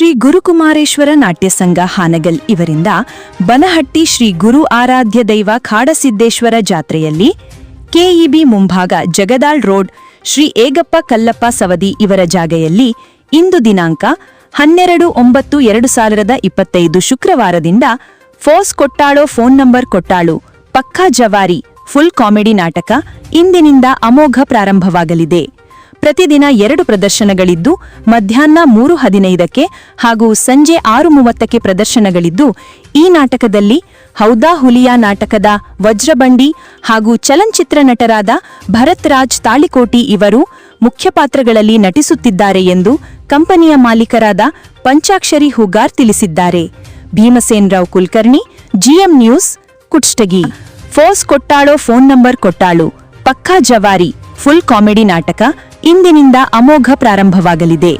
ಶ್ರೀ ಗುರುಕುಮಾರೇಶ್ವರ ನಾಟ್ಯ ಸಂಘ ಹಾನಗಲ್ ಇವರಿಂದ ಬನಹಟ್ಟಿ ಶ್ರೀ ಗುರು ಆರಾಧ್ಯ ದೈವ ಖಾಡಸಿದ್ದೇಶ್ವರ ಜಾತ್ರೆಯಲ್ಲಿ ಕೆಇಬಿ ಮುಂಭಾಗ ಜಗದಾಳ್ ರೋಡ್ ಶ್ರೀ ಏಗಪ್ಪ ಕಲ್ಲಪ್ಪ ಸವದಿ ಇವರ ಜಾಗೆಯಲ್ಲಿ ಇಂದು ದಿನಾಂಕ ಹನ್ನೆರಡು ಒಂಬತ್ತು ಎರಡು ಸಾವಿರದ ಇಪ್ಪತ್ತೈದು ಶುಕ್ರವಾರದಿಂದ ಫೋಸ್ ಕೊಟ್ಟಾಳೋ ಫೋನ್ ನಂಬರ್ ಕೊಟ್ಟಾಳು. ಪಕ್ಕಾ ಜವಾರಿ, ಫುಲ್ ಕಾಮಿಡಿ ನಾಟಕ ಇಂದಿನಿಂದ ಅಮೋಘ ಪ್ರಾರಂಭವಾಗಲಿದೆ. ಪ್ರತಿದಿನ ಎರಡು ಪ್ರದರ್ಶನಗಳಿದ್ದು, ಮಧ್ಯಾಹ್ನ ಮೂರು ಹದಿನೈದಕ್ಕೆ ಹಾಗೂ ಸಂಜೆ ಆರು ಮೂವತ್ತಕ್ಕೆ ಪ್ರದರ್ಶನಗಳಿದ್ದು, ಈ ನಾಟಕದಲ್ಲಿ ಹೌದಾ ಹುಲಿಯಾ ನಾಟಕದ ವಜ್ರಬಂಡಿ ಹಾಗೂ ಚಲನಚಿತ್ರ ನಟರಾದ ಭರತ್ ರಾಜ್ ತಾಳಿಕೋಟಿ ಇವರು ಮುಖ್ಯ ಪಾತ್ರಗಳಲ್ಲಿ ನಟಿಸುತ್ತಿದ್ದಾರೆ ಎಂದು ಕಂಪನಿಯ ಮಾಲೀಕರಾದ ಪಂಚಾಕ್ಷರಿ ಹುಗಾರ್ ತಿಳಿಸಿದ್ದಾರೆ. Bhimsen Rao Kulkarni, GM news, Kushtagi. Pose ಕೊಟ್ಟಾಳೋ phone number ಕೊಟ್ಟಾಳು. ಪಕ್ಕಾ ಜವಾರಿ. ಫುಲ್ ಕಾಮಿಡಿ ನಾಟಕ ಇಂದಿನಿಂದ ಅಮೋಘ ಪ್ರಾರಂಭವಾಗಲಿದೆ.